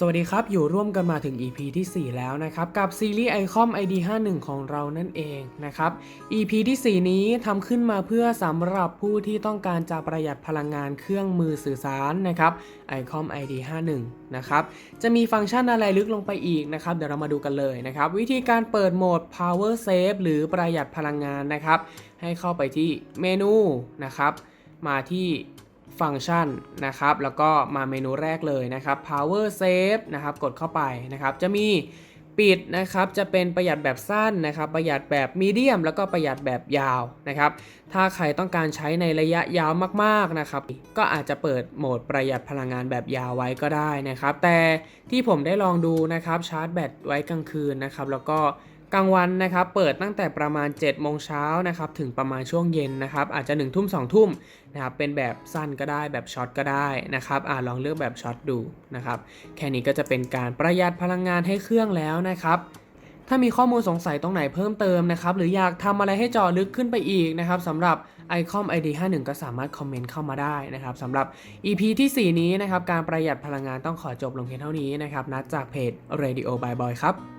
สวัสดีครับ อยู่ร่วมกันมาถึง EP ที่ 4 แล้วนะครับ กับซีรีส์ iCom ID51 ของเรานั่นเองนะครับ EP ที่ 4 นี้ทำขึ้นมาเพื่อสำหรับผู้ที่ต้องการจะประหยัดพลังงานเครื่องมือสื่อสารนะครับ iCom ID51 นะครับจะมีฟังก์ชันอะไรลึกลงไปอีกนะครับ เดี๋ยวเรามาดูกันเลยนะครับ วิธีการเปิดโหมด Power Save หรือประหยัดพลังงานนะครับ ให้เข้าไปที่เมนูนะครับ มาที่ ฟังก์ชันนะครับ แล้วก็มาเมนูแรกเลยนะครับ power save นะครับ กดเข้าไปนะครับ จะมีปิดนะครับจะเป็นประหยัดแบบสั้นนะครับ ประหยัดแบบมีเดียม แล้วก็ประหยัดแบบยาวนะครับ ถ้าใครต้องการใช้ในระยะยาวมากๆนะครับ ก็อาจจะเปิดโหมดประหยัดพลังงานแบบยาวไว้ก็ได้นะครับ แต่ที่ผมได้ลองดูนะครับชาร์จแบตไว้กลางคืนนะครับ แล้วก็ กลางวันนะครับเปิดตั้งแต่ประมาณ7โมงเช้านะครับถึงประมาณช่วงเย็นนะครับอาจจะ1ทุ่ม2ทุ่มนะครับเป็นแบบสั้นก็ได้แบบช็อตก็ได้นะครับอ่าลองเลือกแบบช็อตดูนะครับแค่นี้ก็จะเป็นการประหยัดพลังงานให้เครื่องแล้วนะครับถ้ามีข้อมูลสงสัยตรงไหนเพิ่มเติมนะครับหรืออยากทำอะไรให้จาะลึกขึ้นไปอีกนะครับสำหรับ iCom ID51 ก็สามารถคอมเมนต์เข้ามาได้นะครับสำหรับ EP ที่ 4 นี้นะครับการประหยัดพลังงานต้องขอจบลงเพียงเท่านี้นะครับนัดจากเพจ Radio by Boy ครับ